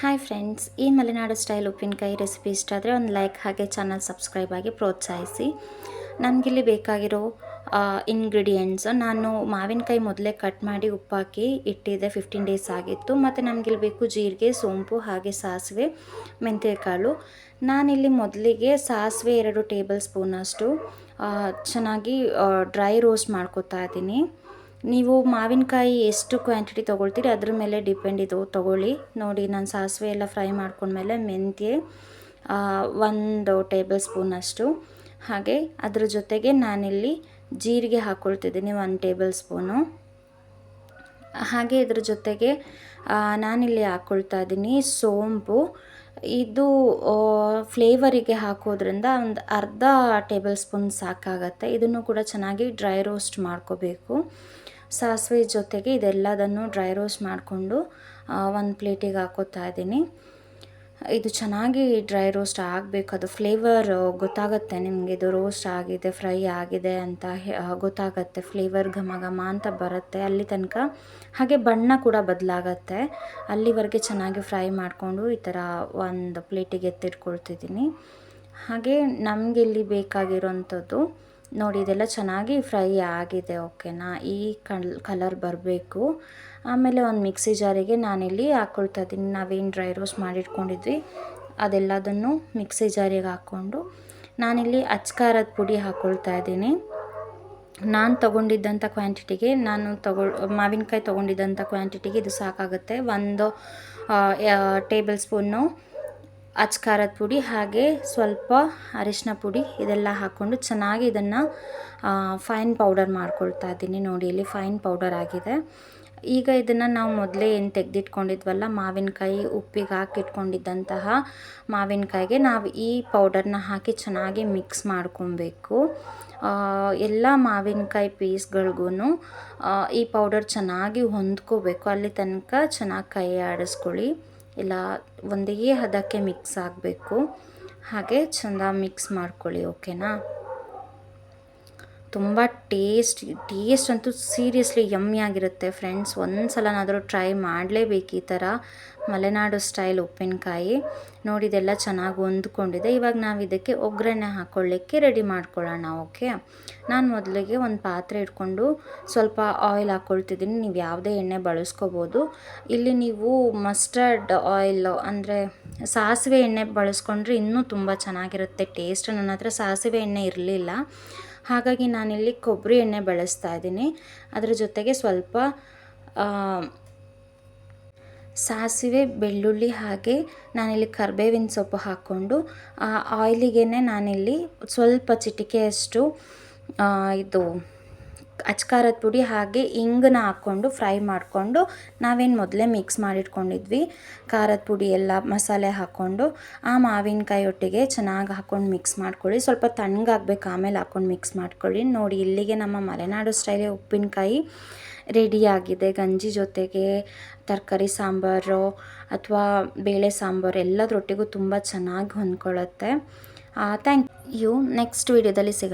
Hi friends ಈ Malenadu style ಉಪ್ಪಿನಕಾಯಿ recipe ಇಷ್ಟ ಆದರೆ ಒಂದು ಲೈಕ್ ಹಾಗೆ ಚಾನಲ್ ಸಬ್ಸ್ಕ್ರೈಬ್ ಆಗಿ ಪ್ರೋತ್ಸಾಹಿಸಿ. ನನಗಿಲ್ಲಿ ಬೇಕಾಗಿರೋ ಇಂಗ್ರೀಡಿಯೆಂಟ್ಸ್ ನಾನು ಮಾವಿನಕಾಯಿ ಮೊದಲೇ ಕಟ್ ಮಾಡಿ ಉಪ್ಪಾಕಿ ಇಟ್ಟಿದ್ದೆ ಫಿಫ್ಟೀನ್ ಡೇಸ್ ಆಗಿತ್ತು. ಮತ್ತು ನಮಗಿಲ್ಲಿ ಬೇಕು ಜೀರಿಗೆ, ಸೋಂಪು, ಹಾಗೆ ಸಾಸಿವೆ ಮೆಂತ್ಯಕಾಳು ನಾನಿಲ್ಲಿ ಮೊದಲಿಗೆ ಸಾಸಿವೆ ಎರಡು ಟೇಬಲ್ ಸ್ಪೂನಷ್ಟು ಚೆನ್ನಾಗಿ ಡ್ರೈ ರೋಸ್ಟ್ ಮಾಡ್ಕೋತಾ ಇದ್ದೀನಿ. ನೀವು ಮಾವಿನಕಾಯಿ ಎಷ್ಟು ಕ್ವಾಂಟಿಟಿ ತೊಗೊಳ್ತೀರಿ ಅದ್ರ ಮೇಲೆ ಡಿಪೆಂಡ್ ಇದು ತೊಗೊಳ್ಳಿ. ನೋಡಿ, ನಾನು ಸಾಸಿವೆ ಎಲ್ಲ ಫ್ರೈ ಮಾಡ್ಕೊಂಡ್ಮೇಲೆ ಮೆಂತ್ಯ ಒಂದು ಟೇಬಲ್ ಸ್ಪೂನಷ್ಟು ಹಾಗೆ ಅದ್ರ ಜೊತೆಗೆ ನಾನಿಲ್ಲಿ ಜೀರಿಗೆ ಹಾಕ್ಕೊಳ್ತಿದ್ದೀನಿ ಒಂದು ಟೇಬಲ್ ಸ್ಪೂನು ಹಾಗೆ ಇದ್ರ ಜೊತೆಗೆ ನಾನಿಲ್ಲಿ ಹಾಕ್ಕೊಳ್ತಾ ಇದ್ದೀನಿ ಸೋಂಪು. ಇದು ಫ್ಲೇವರಿಗೆ ಹಾಕೋದ್ರಿಂದ ಒಂದು ಅರ್ಧ ಟೇಬಲ್ ಸ್ಪೂನ್ ಸಾಕಾಗತ್ತೆ. ಇದನ್ನು ಕೂಡ ಚೆನ್ನಾಗಿ ಡ್ರೈ ರೋಸ್ಟ್ ಮಾಡ್ಕೋಬೇಕು. ಸಾಸಿವೆ ಜೊತೆಗೆ ಇದೆಲ್ಲದನ್ನು ಡ್ರೈ ರೋಸ್ಟ್ ಮಾಡಿಕೊಂಡು ಒಂದು ಪ್ಲೇಟಿಗೆ ಹಾಕೋತಾ ಇದ್ದೀನಿ. ಇದು ಚೆನ್ನಾಗಿ ಡ್ರೈ ರೋಸ್ಟ್ ಆಗಬೇಕು. ಅದು ಫ್ಲೇವರ್ ಗೊತ್ತಾಗುತ್ತೆ ನಿಮಗೆ. ಇದು ರೋಸ್ಟ್ ಆಗಿದೆ, ಫ್ರೈ ಆಗಿದೆ ಅಂತ ಗೊತ್ತಾಗುತ್ತೆ. ಫ್ಲೇವರ್ ಘಮ ಘಮ ಅಂತ ಬರುತ್ತೆ. ಅಲ್ಲಿ ತನಕ ಹಾಗೆ ಬಣ್ಣ ಕೂಡ ಬದಲಾಗತ್ತೆ. ಅಲ್ಲಿವರೆಗೆ ಚೆನ್ನಾಗಿ ಫ್ರೈ ಮಾಡಿಕೊಂಡು ಈ ಥರ ಒಂದು ಪ್ಲೇಟಿಗೆ ಎತ್ತಿಟ್ಕೊಳ್ತಿದ್ದೀನಿ. ಹಾಗೆ ನಮಗೆ ಇಲ್ಲಿ ಬೇಕಾಗಿರೋಂಥದ್ದು, ನೋಡಿ ಇದೆಲ್ಲ ಚೆನ್ನಾಗಿ ಫ್ರೈ ಆಗಿದೆ, ಓಕೆನಾ? ಈ ಕಲ್ ಕಲರ್ ಬರಬೇಕು. ಆಮೇಲೆ ಒಂದು ಮಿಕ್ಸಿ ಜಾರಿಗೆ ನಾನಿಲ್ಲಿ ಹಾಕ್ಕೊಳ್ತಾ ಇದ್ದೀನಿ. ನಾವೇನು ಡ್ರೈ ರೋಸ್ಟ್ ಮಾಡಿಟ್ಕೊಂಡಿದ್ವಿ, ಅದೆಲ್ಲದನ್ನು ಮಿಕ್ಸಿ ಜಾರಿಗೆ ಹಾಕ್ಕೊಂಡು ನಾನಿಲ್ಲಿ ಅಚ್ಕಾರದ ಪುಡಿ ಹಾಕ್ಕೊಳ್ತಾ ಇದ್ದೀನಿ. ನಾನು ತೊಗೊಂಡಿದ್ದಂಥ ಕ್ವಾಂಟಿಟಿಗೆ, ನಾನು ತಗೊಳ್ ಮಾವಿನಕಾಯಿ ತೊಗೊಂಡಿದ್ದಂಥ ಕ್ವಾಂಟಿಟಿಗೆ ಇದು ಸಾಕಾಗುತ್ತೆ. ಒಂದು ಟೇಬಲ್ ಸ್ಪೂನು ಅಚ್ಕಾರದ ಪುಡಿ ಹಾಗೆ ಸ್ವಲ್ಪ ಅರಿಶಿನ ಪುಡಿ ಇದೆಲ್ಲ ಹಾಕ್ಕೊಂಡು ಚೆನ್ನಾಗಿ ಇದನ್ನು ಫೈನ್ ಪೌಡರ್ ಮಾಡ್ಕೊಳ್ತಾ ಇದ್ದೀನಿ. ನೋಡಿ, ಇಲ್ಲಿ ಫೈನ್ ಪೌಡರ್ ಆಗಿದೆ. ಈಗ ಇದನ್ನು ನಾವು ಮೊದಲೇ ಏನು ತೆಗೆದಿಟ್ಕೊಂಡಿದ್ವಲ್ಲ, ಮಾವಿನಕಾಯಿ ಉಪ್ಪಿಗೆ ಹಾಕಿಟ್ಕೊಂಡಿದ್ದಂತಹ ಮಾವಿನಕಾಯಿಗೆ ನಾವು ಈ ಪೌಡರ್ನ ಹಾಕಿ ಚೆನ್ನಾಗಿ ಮಿಕ್ಸ್ ಮಾಡ್ಕೊಬೇಕು. ಎಲ್ಲ ಮಾವಿನಕಾಯಿ ಪೀಸ್ಗಳಿಗೂ ಈ ಪೌಡರ್ ಚೆನ್ನಾಗಿ ಹೊಂದ್ಕೋಬೇಕು. ಅಲ್ಲಿ ತನಕ ಚೆನ್ನಾಗಿ ಕೈ ಆಡಿಸ್ಕೊಳ್ಳಿ ಇಲ್ಲ ಒಂದೇ ಹದಕ್ಕೆ ಮಿಕ್ಸ್ ಆಗಬೇಕು. ಹಾಗೆ ಚೆಂದ ಮಿಕ್ಸ್ ಮಾಡ್ಕೊಳ್ಳಿ ಓಕೆನಾ ತುಂಬ ಟೇಸ್ಟ್ ಟೇಸ್ಟ್ ಅಂತೂ ಸೀರಿಯಸ್ಲಿ ಯಮ್ಮಿಯಾಗಿರುತ್ತೆ ಫ್ರೆಂಡ್ಸ್. ಒಂದು ಸಲನಾದರೂ ಟ್ರೈ ಮಾಡಲೇಬೇಕು ಈ ಥರ ಮಲೆನಾಡು ಸ್ಟೈಲ್ ಉಪ್ಪಿನಕಾಯಿ. ನೋಡಿ, ಇದೆಲ್ಲ ಚೆನ್ನಾಗಿ ಹೊಂದ್ಕೊಂಡಿದೆ. ಇವಾಗ ನಾವು ಇದಕ್ಕೆ ಒಗ್ಗರಣೆ ಹಾಕ್ಕೊಳ್ಳಿಕ್ಕೆ ರೆಡಿ ಮಾಡ್ಕೊಳ್ಳೋಣ, ಓಕೆ? ನಾನು ಮೊದಲಿಗೆ ಒಂದು ಪಾತ್ರೆ ಇಟ್ಕೊಂಡು ಸ್ವಲ್ಪ ಆಯಿಲ್ ಹಾಕ್ಕೊಳ್ತಿದ್ದೀನಿ ನೀವು ಯಾವುದೇ ಎಣ್ಣೆ ಬಳಸ್ಕೋಬೋದು. ಇಲ್ಲಿ ನೀವು ಮಸ್ಟರ್ಡ್ ಆಯಿಲ್ ಅಂದರೆ ಸಾಸಿವೆ ಎಣ್ಣೆ ಬಳಸ್ಕೊಂಡ್ರೆ ಇನ್ನೂ ತುಂಬ ಚೆನ್ನಾಗಿರುತ್ತೆ. ಟೇಸ್ಟ್ ನನ್ನ ಹತ್ರ ಸಾಸಿವೆ ಎಣ್ಣೆ ಇರಲಿಲ್ಲ. ಹಾಗಾಗಿ ನಾನಿಲ್ಲಿ ಕೊಬ್ಬರಿ ಎಣ್ಣೆ ಬಳಸ್ತಾ ಇದ್ದೀನಿ. ಅದರ ಜೊತೆಗೆ ಸ್ವಲ್ಪ ಸಾಸಿವೆ, ಬೆಳ್ಳುಳ್ಳಿ ಹಾಗೆ ನಾನಿಲ್ಲಿ ಕರ್ಬೇವಿನ ಸೊಪ್ಪು ಹಾಕ್ಕೊಂಡು, ಆ ಆಯಿಲಿಗೆ ನಾನಿಲ್ಲಿ ಸ್ವಲ್ಪ ಚಿಟಿಕೆಯಷ್ಟು ಇದು ಅಚ್ಕಾರದ ಪುಡಿ ಹಾಗೆ ಇಂಗನ್ನ ಹಾಕ್ಕೊಂಡು ಫ್ರೈ ಮಾಡಿಕೊಂಡು ನಾವೇನು ಮೊದಲೇ ಮಿಕ್ಸ್ ಮಾಡಿಟ್ಕೊಂಡಿದ್ವಿ. ಖಾರದ ಪುಡಿ ಎಲ್ಲ ಮಸಾಲೆ ಹಾಕ್ಕೊಂಡು ಆ ಮಾವಿನಕಾಯಿ ಒಟ್ಟಿಗೆ ಚೆನ್ನಾಗಿ ಹಾಕ್ಕೊಂಡು ಮಿಕ್ಸ್ ಮಾಡ್ಕೊಳ್ಳಿ. ಸ್ವಲ್ಪ ತಣ್ಣಗಾಗಬೇಕು ಆಮೇಲೆ ಹಾಕ್ಕೊಂಡು ಮಿಕ್ಸ್ ಮಾಡ್ಕೊಳ್ಳಿ. ನೋಡಿ, ಇಲ್ಲಿಗೆ ನಮ್ಮ ಮಲೆನಾಡು ಸ್ಟೈಲೇ ಉಪ್ಪಿನಕಾಯಿ ರೆಡಿಯಾಗಿದೆ ಗಂಜಿ ಜೊತೆಗೆ ತರಕಾರಿ ಸಾಂಬಾರು ಅಥವಾ ಬೇಳೆ ಸಾಂಬಾರು ಎಲ್ಲದರೊಟ್ಟಿಗೂ ತುಂಬ ಚೆನ್ನಾಗಿ ಹೊಂದ್ಕೊಳ್ಳುತ್ತೆ. ಥ್ಯಾಂಕ್ ಯು ನೆಕ್ಸ್ಟ್ ವೀಡಿಯೋದಲ್ಲಿ ಸಿಗ